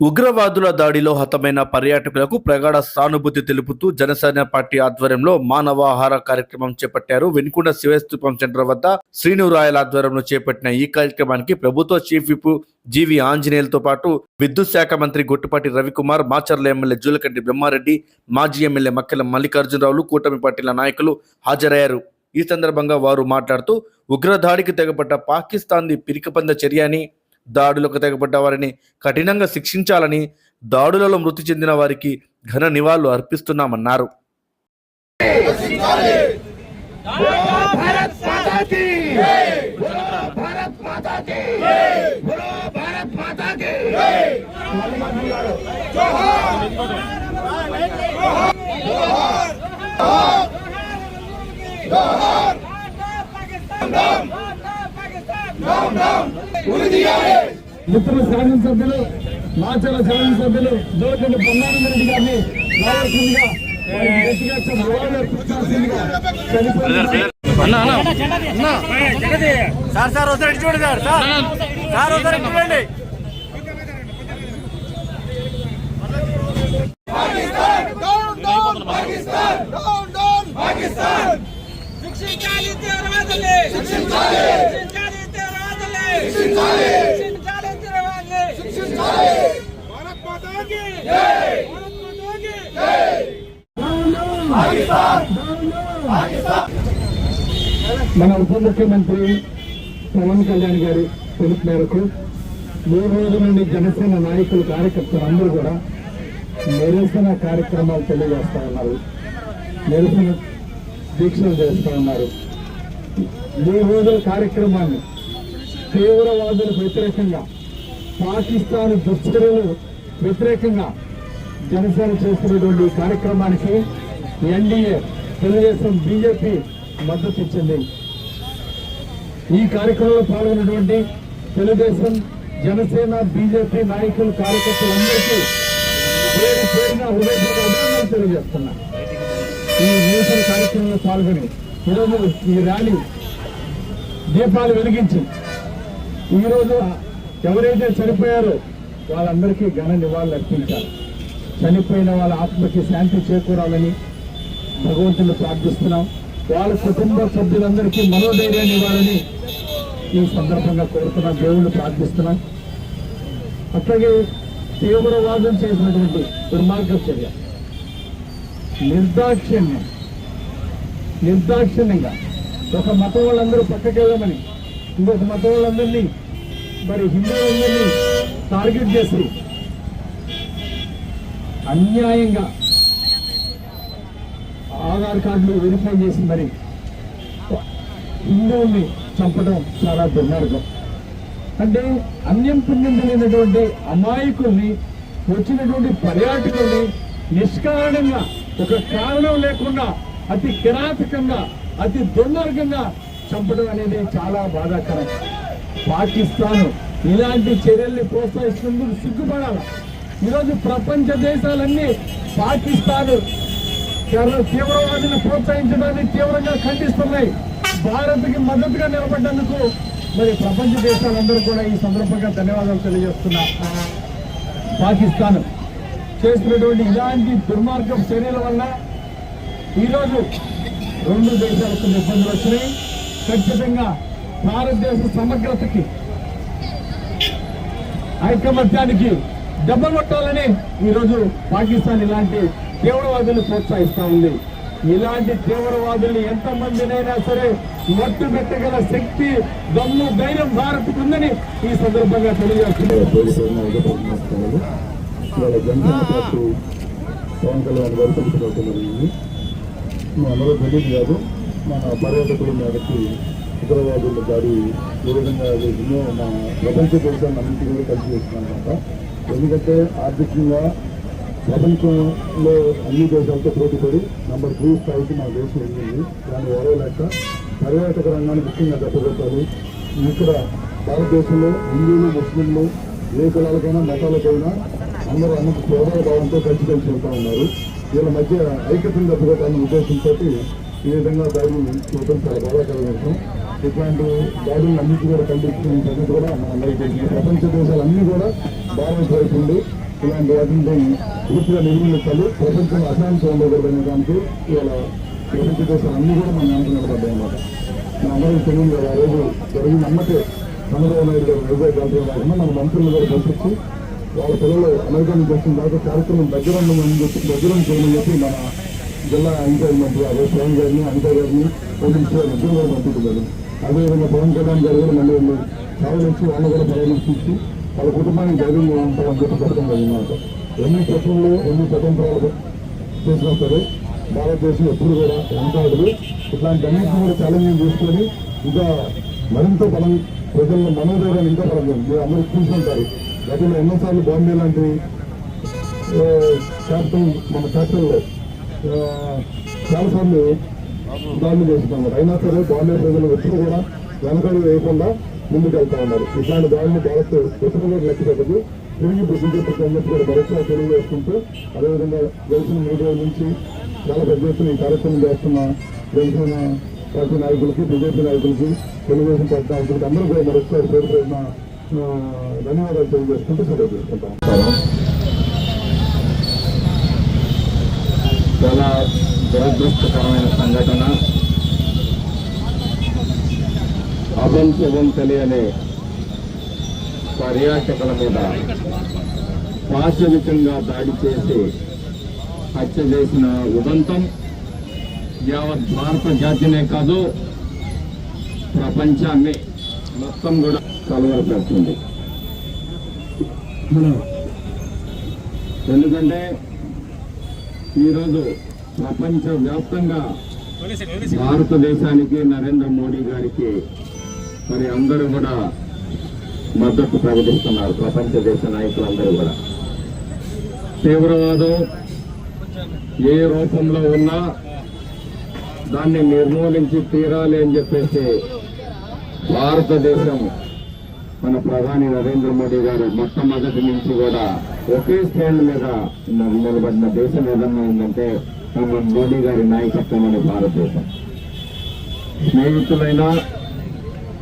ఉగ్రవాదుల దాడిలో హతమైన పర్యాటకులకు ప్రగాఢ సానుభూతి తెలుపుతూ జనసేన పార్టీ ఆధ్వర్యంలో మానవాహార కార్యక్రమం చేపట్టారు. వెనుకొండ శివస్తూపం సెంటర్ వద్ద శ్రీను రాయల ఆధ్వర్యంలో చేపట్టిన ఈ కార్యక్రమానికి ప్రభుత్వ చీఫ్ విప్ జీవి ఆంజనేయులతో పాటు విద్యుత్ శాఖ మంత్రి గొట్టుపాటి రవికుమార్ మాచర్ల ఎమ్మెల్యే జూలకంటి బ్రహ్మారెడ్డి మాజీ ఎమ్మెల్యే మక్కెల మల్లికార్జునరావులు కూటమి పార్టీల నాయకులు హాజరయ్యారు. ఈ సందర్భంగా వారు మాట్లాడుతూ ఉగ్రదాడికి తెగబడ్డ పాకిస్తాన్ది పిరికపంద చర్య అని దాడులకు తెగబడ్డ వారిని కఠినంగా శిక్షించాలని దాడులలో మృతి చెందిన వారికి ఘన నివాళులు అర్పిస్తున్నామన్నారు మిత్రుల శాసన సభ్యులు మాచల శాసన సభ్యులు జోలకండి పొన్నానంద రెడ్డి గారిని రావాల్సిందిగా సార్ సార్ ఒకసారి చూడండి సార్. సార్ సార్ చూడండి. శిక్షించాలి తీవ్రవాదుల్ని శిక్షించాలి. శిక్షించాలి తీవ్రవాదుల్ని శిక్షించాలి శిక్షించాలి తీవ్రవాదుల్ని శిక్షించాలి భారత్ మాతా కీ జై భారత్ మాతా కీ మన ఉప ముఖ్యమంత్రి పవన్ కళ్యాణ్ గారి పిలుపు మేరకు మూడు రోజుల నుండి జనసేన నాయకులు కార్యకర్తలు అందరూ కూడా నిరసన కార్యక్రమాలు తెలియజేస్తా ఉన్నారు. నిరసన దీక్షలు చేస్తా ఉన్నారు. మూడు రోజుల కార్యక్రమాన్ని తీవ్రవాదులకు వ్యతిరేకంగా పాకిస్తాన్ దుశ్చర్యలు వ్యతిరేకంగా జనసేన చేస్తున్నటువంటి కార్యక్రమానికి ఎన్డీఏ తెలుగుదేశం బీజేపీ మద్దతు ఇచ్చింది. ఈ కార్యక్రమంలో పాల్గొన్నటువంటి తెలుగుదేశం జనసేన బీజేపీ నాయకులు కార్యకర్తలందరికీ పేరు పేరున హృదయపూర్వక అభినందనలు తెలియజేస్తున్నా. ఈ నిరసన కార్యక్రమంలో పాల్గొని ఈరోజు ఈ ర్యాలీ దీపాలు వెలిగించి ఈరోజు ఎవరైతే చనిపోయారో వాళ్ళందరికీ ఘన నివాళులు అర్పించారు చనిపోయిన వాళ్ళ ఆత్మకి శాంతి చేకూరాలని భగవంతుని ప్రార్థిస్తున్నాం. వాళ్ళ కుటుంబ సభ్యులందరికీ మనోధైర్యాన్ని ఇవ్వాలని ఈ సందర్భంగా కోరుతున్నాం. దేవుణ్ణి ప్రార్థిస్తున్నాం. అట్లాగే తీవ్రవాదం చేసినటువంటి దుర్మార్గ చర్య. నిర్దాక్షిణ్యం. నిర్దాక్షిణ్యంగా ఒక మతం వాళ్ళందరూ పక్కకి వెళ్ళమని ఇంకొక మతం వాళ్ళందరినీ మరి హిందువులందరినీ టార్గెట్ చేసి అన్యాయంగా ఆధార్ కార్డులు వెరిఫై చేసి మరి హిందువుల్ని చంపడం చాలా దుర్మార్గం. అంటే అన్యం పుణ్యం తెలియనటువంటి అమాయకుల్ని వచ్చినటువంటి పర్యాటకుల్ని నిష్కారణంగా ఒక కారణం లేకుండా అతి కిరాతకంగా అతి దుర్మార్గంగా చంపడం అనేది చాలా బాధాకరం. పాకిస్తాన్ ఇలాంటి చర్యల్ని ప్రోత్సహిస్తున్నందుకు సిగ్గుపడాలి? ఈరోజు ప్రపంచ దేశాలన్నీ పాకిస్తాన్ కేవలం తీవ్రవాదులను ప్రోత్సహించడాన్ని తీవ్రంగా ఖండిస్తున్నాయి. భారత్కి మద్దతుగా నిలబడ్డందుకు మరి ప్రపంచ దేశాలందరూ కూడా ఈ సందర్భంగా ధన్యవాదాలు తెలియజేస్తున్నా. పాకిస్తాన్ చేస్తున్నటువంటి ఇలాంటి దుర్మార్గం చర్యల వల్ల ఈరోజు రెండు దేశాలకు ఇబ్బందులు వచ్చినాయి. ఖచ్చితంగా భారతదేశ సమగ్రతకి ఐకమత్యానికి దెబ్బ కొట్టాలని ఈరోజు పాకిస్తాన్ ఇలాంటి తీవ్రవాదులు ప్రోత్సహిస్తా ఉంది ఇలాంటి తీవ్రవాదులు ఎంతమందినైనా సరే మట్టు పెట్టగల శక్తి దమ్ము ధైర్యం భారత్ ఉందని ఈ సందర్భంగా తెలియజేస్తున్నారు. పవన్ కళ్యాణ్ గారు తెలియదు కాదు మన పర్యాటకుల మీదకి ఉగ్రవాదుల దాడి ఏ విధంగా చేసిందో మా ప్రపంచ దేశాన్ని అన్నింటినీ కూడా కలిసి చేస్తున్నాం అనమాట ఎందుకంటే ఆర్థికంగా ప్రపంచంలో అన్ని దేశాలతో పోటీపడి నెంబర్ త్రీ స్థాయికి మన దేశం వెళ్ళింది దాన్ని ఓడవలేక పర్యాటక రంగాన్ని ముఖ్యంగా దెబ్బకొట్టాలి. ఇక్కడ భారతదేశంలో హిందువులు ముస్లింలు ఏ కులాలకైనా మతాలకైనా అందరూ అన్నకు సోదర భావంతో కలిసి కలిసి ఉన్నారు. వీళ్ళ మధ్య ఐక్యతను దెబ్బకొట్టాలనే ఉద్దేశంతో ఈ విధంగా దాడులు చూడటం చాలా బాధాకరమైన విషయం. ఇట్లాంటి దాడులను అన్నింటి కూడా ఖండిస్తున్న సంగతి కూడా మన అందరికీ ప్రపంచ దేశాలన్నీ కూడా భారతదేశం వైపు ఇలాంటి వాటిని పూర్తిగా నిర్మూలించాలి ప్రపంచం అశాంతి ఉండకూడదనే దానికి ఇవాళ ప్రపంచ దేశాలు అన్ని కూడా మన వెంట నిలబడ్డాయి అన్నమాట. మన అందరికీ తెలియదు కదా ఆ రోజు జరిగిన అమ్మకే చంద్రబాబు నాయుడు గారు వ్యవసాయ కాల్చడం కాకుండా మన మంత్రులు గారు పంపించి వాళ్ళ పిల్లలు అమెరికా నుంచి వచ్చిన దాకా కార్యక్రమం దగ్గర ఉండమని చెప్పి దగ్గర చేయమని చెప్పి మన జిల్లా ఇన్ఛార్జ్ మంత్రి అదే స్వామి గారిని అనితా గారిని పోలీసు గారు ఇద్దరు కూడా పంపించారు అదేవిధంగా పవన్ కళ్యాణ్ గారు కూడా మళ్ళీ వాళ్ళు చావలించి వాళ్ళు కూడా పరామర్శించి వాళ్ళ కుటుంబానికి ధైర్యం ఉంటామని చెప్పి చెప్పడం జరిగిందన్నమాట ఎన్ని చట్టంలో ఎన్ని స్వతంత్రాలు చేసినా సరే భారతదేశం ఎప్పుడు కూడా వెనకాడదు. ఇట్లాంటి అన్నింటినీ కూడా ఛాలెంజింగ్ తీసుకొని ఇంకా మరింత బలం ప్రజల్లో మనోధైర్యాన్ని ఇంకా బలం చేయాలి. మీరు అందరూ చూసుకుంటారు. గతంలో ఎన్నోసార్లు బాంబే లాంటి క్యాపిటల్ మన క్యాపిటల్లో చాలాసార్లు దాడులు చేస్తున్నాం అయినా సరే బాంబే ప్రజలు ఎప్పుడు కూడా వెనకడు వేయకుండా ముందుకు వెళ్తా ఉన్నారు. ఇట్లాంటి దాడులు భారత్ ఎప్పుడు కూడా తిరిగి బీజేపీ చెప్పి కూడా భరోసా తెలియజేసుకుంటూ అదేవిధంగా గెలిచిన మూడు రోజుల నుంచి చాలా పెద్ద ఎత్తున ఈ కార్యక్రమం చేస్తున్న జనసేన పార్టీ నాయకులకి బీజేపీ నాయకులకి తెలుగుదేశం పార్టీ నాయకులకి అందరూ కూడా మరొకసారి పేరు పేరున ధన్యవాదాలు తెలియజేసుకుంటూ సెలవు చేసుకుంటాం చాలా దురదృష్టకరమైన సంఘటన. అభం శుభం తెలియని పర్యాటకుల మీద పాశవికంగా దాడి చేసి హత్య చేసిన ఉదంతం యావత్ భారత జాతినే కాదు ప్రపంచాన్ని మొత్తం కూడా కలవరపెడుతుంది ఎందుకంటే ఈరోజు ప్రపంచ వ్యాప్తంగా భారతదేశానికి నరేంద్ర మోడీ గారికి మరి అందరూ కూడా మద్దతు ప్రకటిస్తున్నారు. ప్రపంచ దేశ నాయకులందరూ కూడా. తీవ్రవాదం ఏ రూపంలో ఉన్నా దాన్ని నిర్మూలించి తీరాలి అని చెప్పేసి భారతదేశం మన ప్రధాని నరేంద్ర మోడీ గారు మొట్టమొదటి నుంచి కూడా ఒకే స్టాండ్ మీద నిలబడిన దేశం ఏదన్నా ఉందంటే మన మోడీ గారి నాయకత్వం అనే భారతదేశం. స్నేహితులైనా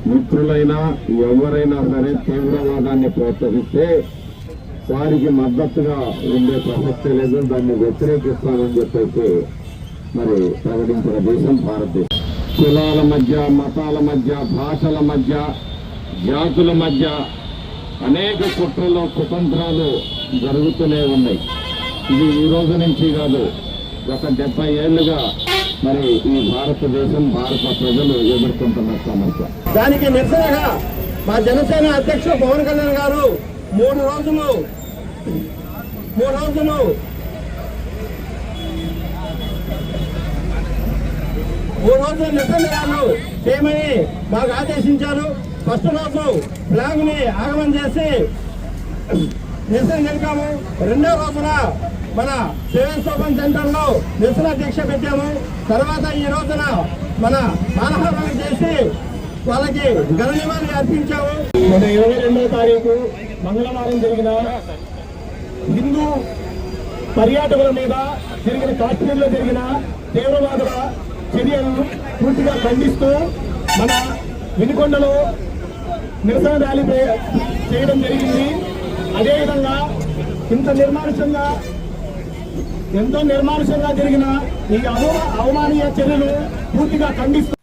మిత్రులైనా ఎవరైనా సరే తీవ్రవాదాన్ని ప్రోత్సహిస్తే వారికి మద్దతుగా ఉండే ప్రసక్తే లేదు. దాన్ని వ్యతిరేకిస్తామని చెప్పేసి మరి ప్రకటించిన దేశం భారతదేశం. కులాల మధ్య మతాల మధ్య భాషల మధ్య జాతుల మధ్య అనేక కుట్రలు కుతంత్రాలు జరుగుతూనే ఉన్నాయి. ఇది ఈ రోజు నుంచి కాదు గత డెబ్బై ఏళ్ళుగా మరి ఈ భారతదేశం భారత ప్రజలు ఎదుర్కొంటున్న సమస్య. దానికి నిరసనగా మా జనసేన అధ్యక్షుడు పవన్ కళ్యాణ్ గారు మూడు రోజులు మూడు రోజులు మూడు రోజులు నిరసనలు చేయమని మాకు ఆదేశించారు. ఫస్ట్ రోజు ఫ్లాగ్ని ఆగమనం చేసి నిరసన జరిపాము రెండో రోజున మన సేవెన్స్ ఓపెన్ సెంటర్లో నిరసన దీక్ష పెట్టాము. తర్వాత ఈ రోజున మన మానహారం చేసి వాళ్ళకి ఘన నివాళి అర్పించాము. మన ఇరవై రెండో తారీఖు మంగళవారం జరిగిన హిందూ పర్యాటకుల మీద జరిగిన కాశ్మీర్లో జరిగిన తీవ్రవాదుల చర్యలను పూర్తిగా ఖండిస్తూ మన వినుకొండలో నిరసన ర్యాలీ చేయడం జరిగింది. అదేవిధంగా ఇంత నిర్మానుషంగా ఎంతో నిర్మానుషంగా జరిగిన ఈ అవమానీయ చర్యలు పూర్తిగా ఖండిస్తూ